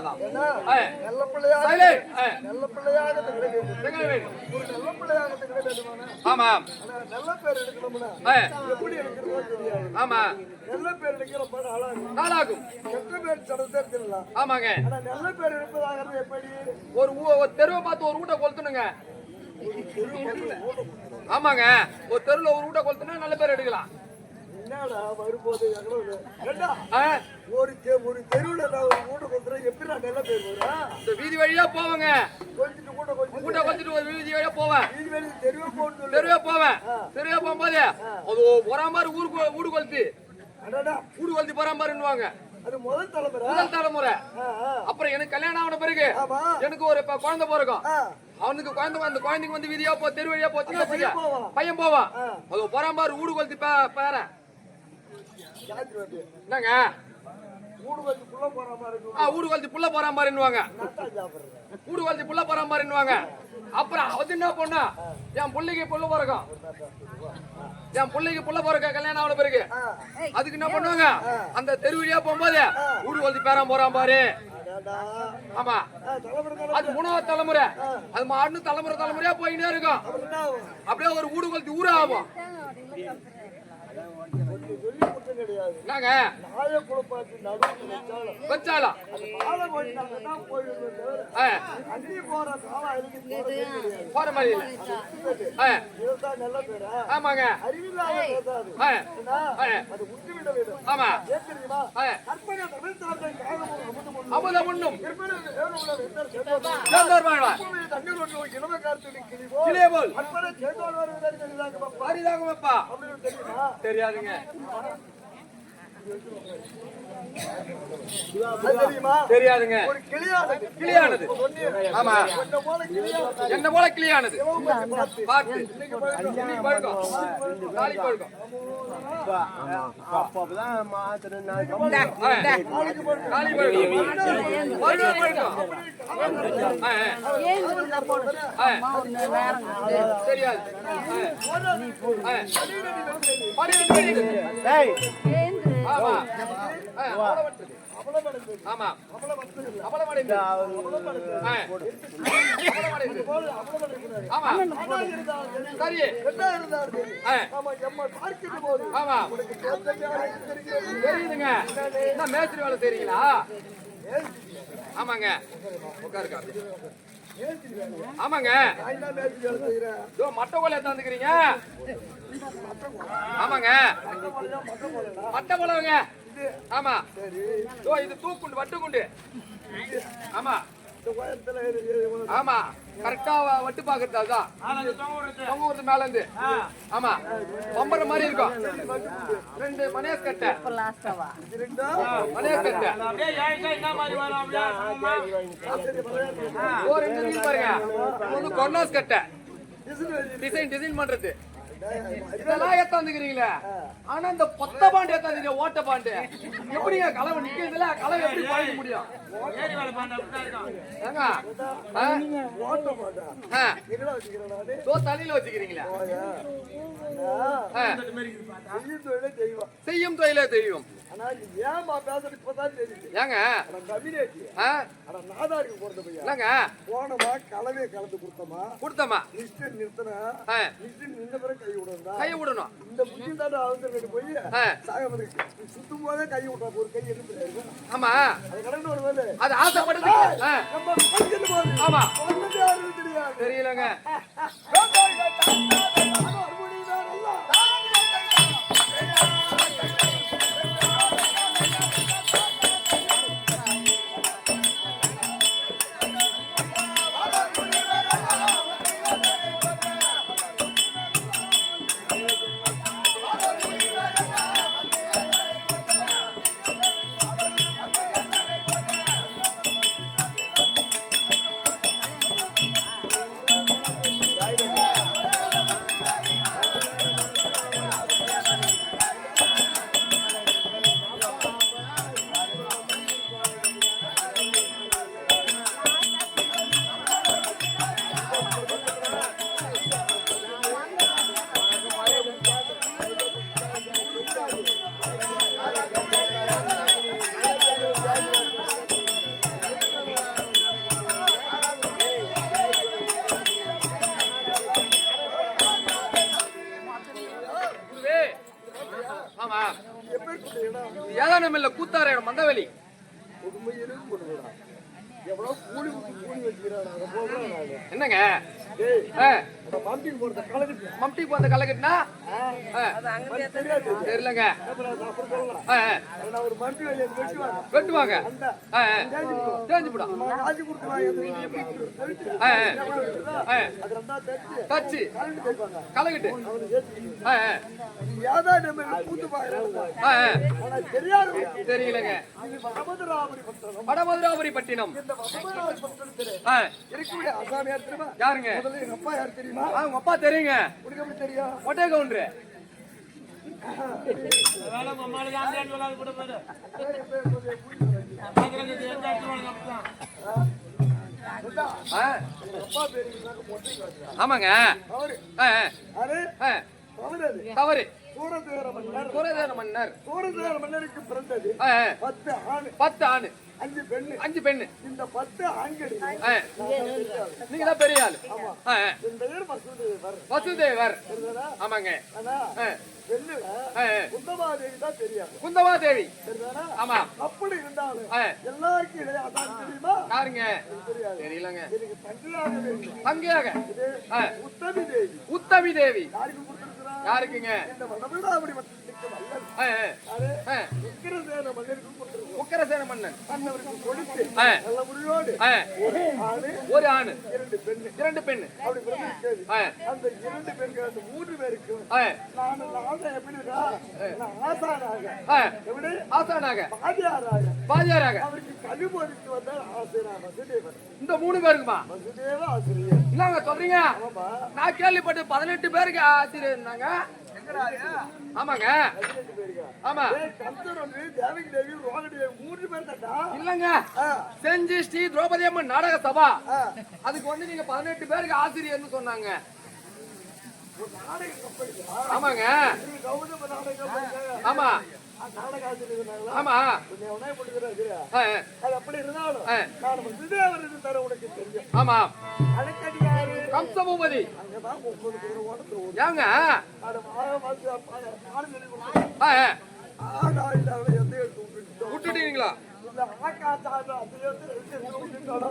நல்ல பிள்ளையாக நல்ல பிள்ளையாக திகழ வேண்டும் ஒரு நல்ல பிள்ளையாக திகழ வேண்டுமானா ஆமாம் ஆனா நல்ல பேர் எடுக்கணும்னா எப்படி எடுக்கிறதோ தெரியாது. ஆமா. நல்ல பேர் எடுக்கிற பட ஆளாகும். நாளாகும் கெட்ட பேர் சடத்தை தெரியலாம் ஆமாங்க. ஆனா நல்ல பேர் எடுப்பதாகிறது எப்படி? ஒரு தெருவை பார்த்து ஒரு வீட்டை கொளுத்தணுங்க. ஆமாங்க. ஒரு தெருவுல ஒரு வீட்டை கொளுத்துனா நல்ல பேர் எடுக்கலாம். என்னடா வரும்போது ஒரு தெ- ஒரு தெருவுல நான் ஒரு கொடுத்துறேன் எப்படி நான் நல்ல பேர் வரும் இந்த வீதி வழியா போவேங்க. கொஞ்சிட்டு கூட கொஞ்சம் ஒரு வீதி வழியா போவேன். வீடு வெளியே தெருவே போகணும் தெருவே போவேன். தெருவே போகும்போது அது போறா மாதிரி ஊருக்கு வீடு கொளுத்தி. அடடா. வீடு கொளுத்தி போறா மாதிரின்னுவாங்க. அது முதல் தலைமுறை. முதல் தலைமுறை. அப்புறம் எனக்கு கல்யாணம் ஆன பிறகு எனக்கு ஒரு குழந்தை பிறக்கும். அவனுக்கு குழந்தை அந்த குழந்தைக்கு வந்து வீதியா போ தெரு வழியா போச்சுன்னா பையன் போவான். அது போறா மாதிரி வீடு கொளுத்தி பேரன். ஜாதி வந்து என்னங்க? மூணு போற மாதிரி ஆ, வீடு கொளுத்தி புள்ள போறா மாதிரின்னுவாங்க. நட்டா சாப்பிடுறேன் வீடு புள்ள போறா மாதிரின்னுவாங்க. அப்புறம் அது என்ன பண்ணா? என் பிள்ளைக்கு புள்ள பிறக்கும் என் பிள்ளைக்கு புள்ள பிறக்க கல்யாணம் ஆன பிறகு. அதுக்கு என்ன பண்ணுவாங்க? அந்த தெரு வழியா போகும்போது வீடு கொளுத்தி பேரான் போறான் பாரு ஆமா. அது மூணாவது தலைமுறை. அது மாடுன்னு தலைமுறை தலைமுறையா போயினே இருக்கும். அப்படியே ஒரு வீடு கொளுத்தி ஊரா ஆகும் கிடையாது. என்னங்க? நாயை நடுவுல வச்சாலும் வச்சாலும். காலை போற காலம் போற மாதிரி இதுதான் நல்ல பேரா? ஆமாங்க. அறிவில்லாத பேசாது. அது? விட்டுவிட வேண்டும் ஆமா. ஏன் தெரியுமா? கற்பனை தமிழ் தாழ்ந்த காலம் அமுது முன்னு. அமுதம் உண்ணும் கற்பனை தண்ணீர் ஒன்று இளம போல். சேர்ந்தோர் வருவதற்கு தெரியுதாங்க. தெரியாதுங்க. கிளியானது. ஆமா. என்ன போல கிளியானது? பார்த்து. தெரியாது. தெரியுதுங்க என்ன மேஸ்திரி வேலை செய்றீங்களா ஆமாங்க உட்காருக்கா ஆமாங்க. நான் மட்டை கோலை எடுத்தாந்துக்கிறீங்க ஆமாங்க. மட்டை கோலவங்க ஆமா. இது தூக்குண்டு வட்டுக்குண்டு. ஆமா. ஆமா கரெக்டா வட்டு பாக்குறது அதுதான் தொங்க விடுறது மேல இருந்து ஆமா பம்பர மாதிரி இருக்கும். ரெண்டு மணியாஸ் கட்டை. மணியாஸ் கட்டை. ரெண்டு இருக்கு பாருங்க. வந்து கொர்னாஸ் கட்டை. டிசைன் டிசைன் பண்றது. இதெல்லாம் ஏத்தாந்துக்கிறீங்களே ஆனா இந்த பொத்த பாண்டு ஏத்தாந்தீங்க ஓட்ட பாண்டு. எப்படிங்க கலவை நிக்கிறதுல கலவை எப்படி பழக முடியும்? தலையில வச்சுக்கிறீங்களே செய்யும் தொழிலே செய்வேன். செய்யும் தொழிலே தெரியும் ஆனா இது ஏம்மா பேசுறது இப்பதான் தெரியுது. ஏங்க? ஆனா நாதாருக்கு போறது பையா. இல்லங்க போனோமா, கலவையை கலந்து கொடுத்தோமா, கொடுத்தம்மா லிஸ்ட் நிறுத்தினா, நின்ற பிறகு கை விடணும்டா. கையை விடணும். இந்த புத்தி தாண்டா அழுத்தம் போய் ஆ. சாகமது சுத்தும் போதே கை விட்டா ஒரு கை எடுத்து ஆமா. அது கடந்து வரும்போது அது ஆசைப்பட்டது ஆ. நம்ம படிக்கிற போது ஆமா. தெரியலங்க. என்னங்க? பம்பிங் போடுறத கலக்கிட்டு மம்டி போந்த கல்ல கட்டினா தெரியாது. தெரியலங்க. ஒரு வேலையை வெட்டுவாங்க. தேஞ்சு போடும் தச்சு. தெரியாது. தெரியலங்க. வடமதுராபுரி பட்டினம். இருக்கக்கூடிய அசாமி யார் தெரியுமா? யாருங்க? முதல்ல எங்க அப்பா யார் தெரியுமா? ஆ, உங்க அப்பா தெரியுங்க. உனக்கு எப்படி தெரியும் ஒட்டே கவுண்டரு. ஆமாங்க தவறு சூரதேவர மன்னர் சூரதேவர மன்னருக்கு பிறந்தது. பத்து ஆண். பத்து ஆணு. அஞ்சு பெண்ணு. அஞ்சு பெண்ணு. இந்த பத்து ஆண்களில் ஆ, நீங்க தான் பெரிய ஆளு பேர் மசூதேவர் வசுதேவர். தெரியுதா ஆமாங்க. குந்தமாதேவி தான் தெரியாது குந்தவா தேவி தெரியுதானா ஆமா. அப்படி இருந்தாலும் எல்லாருக்கும் இடையே அதான் தெரியுமா? யாருங்க? தெரியலங்க. எனக்கு தங்கையாக தங்கையாக. உத்தமி தேவி. உத்தமி தேவி. யாருக்கு கொடுத்திருக்கிறா? யாருக்குங்க? இந்த வடவிடாபடி மக்களுக்கு ஆ, யாரு ஆ, உக்கிரசேன மன்னன் அண்ணவருக்கு கொடுத்து நல்ல ஒரு ஆணு இரண்டு பெண்ணு. இரண்டு பெண்ணு. அப்படி அந்த இரண்டு பெண்கள் அந்த மூன்று பேருக்கும் ஆ, நான் நான் ஆசானாக. எப்படி? ஆசானாக. பாதியாராக பாதியாராக அவருக்கு கல்வி போதித்து வந்த ஆசிரியர் வசுதேவன். இந்த மூணு பேருக்குமா? வசுதேவ ஆசிரியர். என்னங்க சொல்றீங்க? நான் கேள்விப்பட்டு பதினெட்டு பேருக்கு ஆசிரியர் இருந்தாங்க. ஆமாங்க. ஆமா. மூன்று பேர் இல்லங்க செஞ்சி ஸ்ரீ திரௌபதி அம்மன் நாடக சபா. அதுக்கு வந்து நீங்க பதினெட்டு பேருக்கு ஆசிரியர்னு சொன்னாங்க. ஆமாங்க? ஆமா. ஆமா. அப்படி இருந்தாலும். நான் வசுதேவர் என்று தர உனக்கு தெரியும். ஆமா. அடக்கடி யாரு கம்சபூபதி. அங்கதான் முப்பது குதிரை ஓடுது. ஏங்க? வந்து. விட்டுட்டீங்களா.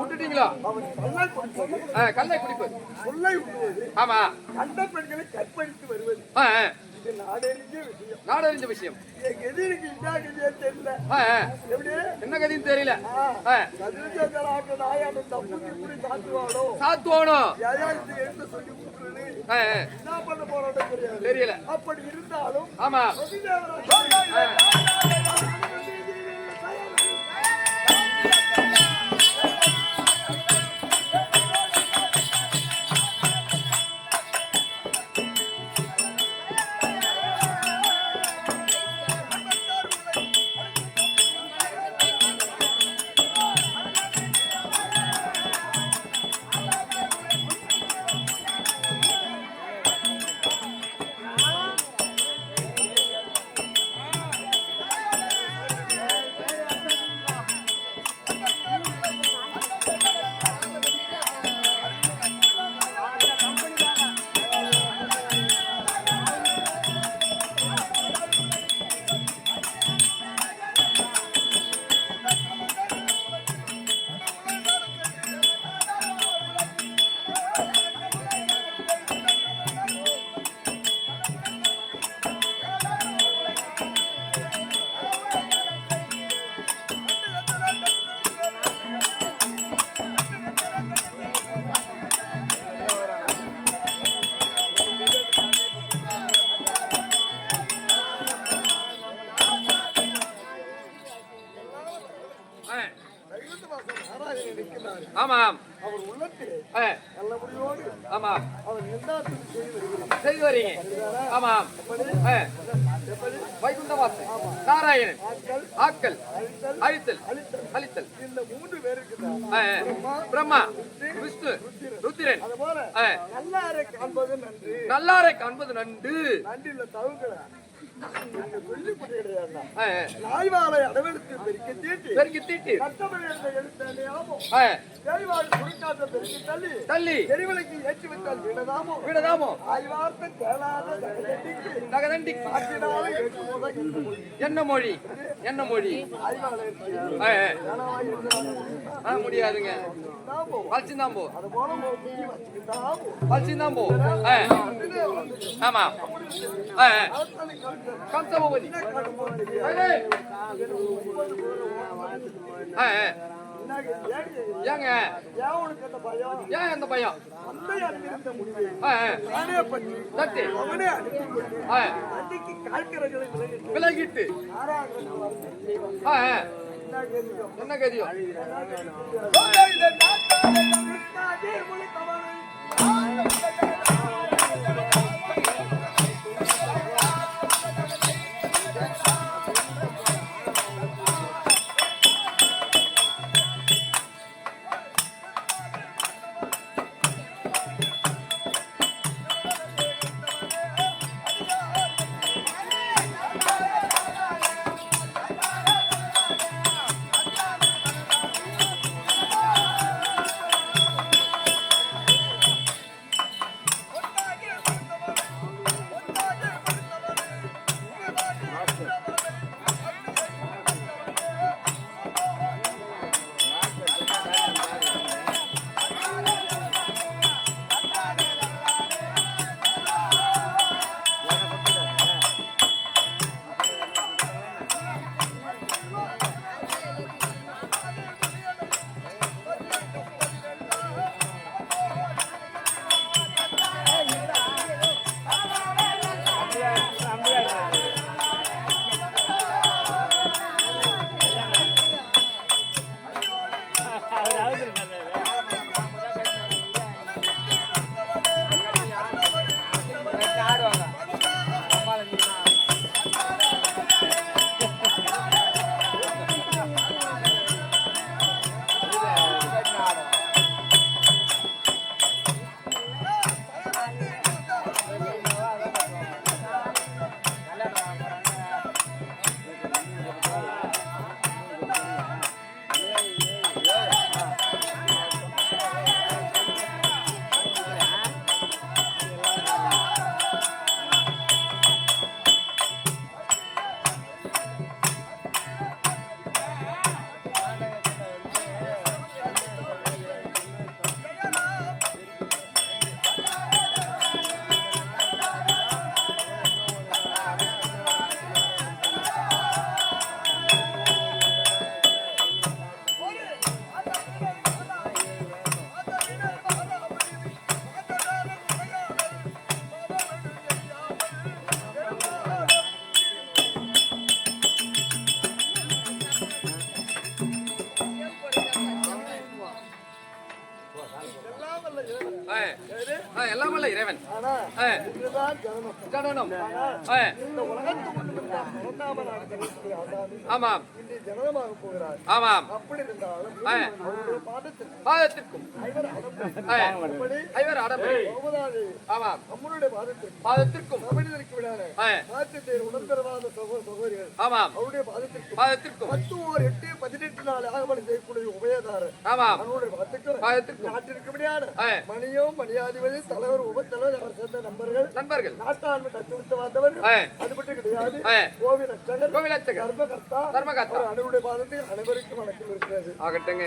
விட்டுட்டீங்களா? கல்லை குடிப்பது ஆமா. கண்ட பெண்களை கற்பழித்து வருவது. இது நாடறிஞ்ச விஷயம். நாடறிஞ்ச விஷயம். என் எதிரிக்கு இந்தா கதியே தெரியல எப்படி? என்ன கதைன்னு தெரியல. சாத்துவானும் என்ன பண்ண தெரியாது. தெரியல. அப்படி இருந்தாலும் ஆமா. நல்ல முடிவோடு ஆமா. அவர் எல்லாத்தையும் செய்து வருகிறார் செய்து வரீங்க ஆமாம் ஆ, எப்படி வைகுண்டவாசன் நாராயணன் ஆட்கள் ஆக்கல் அழித்தல் அழித்தல். இந்த மூன்று பேருக்கு. பிரம்மா விஷ்ணு ருத்திரன் நல்லாரை காண்பது நன்று. நல்லாரை காண்பது நன்றி. இல்ல தவுக்களை நாய்வாலை அடவெடுத்து தீட்டி பெருக்கி தீட்டி கட்டமை எழுந்த தேய்வாள் பெருக்கி தள்ளி. தள்ளி ஏற்றி விட்டால் விடதாமோ? விடதாமோ ஆய்வார்த்த தகதண்டி. காற்றினால என்ன மொழி? என்ன மொழி? ஆ, முடியாதுங்க. தாமோ. பழிச்சுதான் ஆமா. ஆ, ஆ. அவத்தனை கருத்து. கம்சபூபதி கடம்போது தெரியாது. ஏய், ஆ, ஆ. என்னங்க, ஏங்க, ஏங்க ஏன் உனக்கு அந்த பயம்? ஏன் அந்த பயம் ஜனனம். ஜனனம் ஆமாம். ஆமாம். பாதத்திற்கும். ஐவர் அடம்பு. ஆமாம். பாதத்திற்கும். ஆமாம். பாதத்திற்கும். பத்து ஓர் எட்டு பதினெட்டு நாள் ஆகமனம் செய்யக்கூடிய உபயதாரர் ஆமாம். அவருடைய பாதத்திற்கு பாதத்திற்கும். நாட்டிற்கு விடாத ஆ, மணியும் மணியாதிபதி தலைவர் உபத்தலைவர் அவர் சேர்ந்த நண்பர்கள். நண்பர்கள். நாட்டாண்மை தத்துவத்தை வந்தவர் அது மட்டும் கிடையாது. ஆ, கோவில் அச்சகர் கோவிலச்சகர் தர்மகர்த்தா தர்மகர்த்தா அனைவருடைய பாதத்தில் அனைவருக்கும் வணக்கம் இருக்கிறது. ஆகட்டுங்க.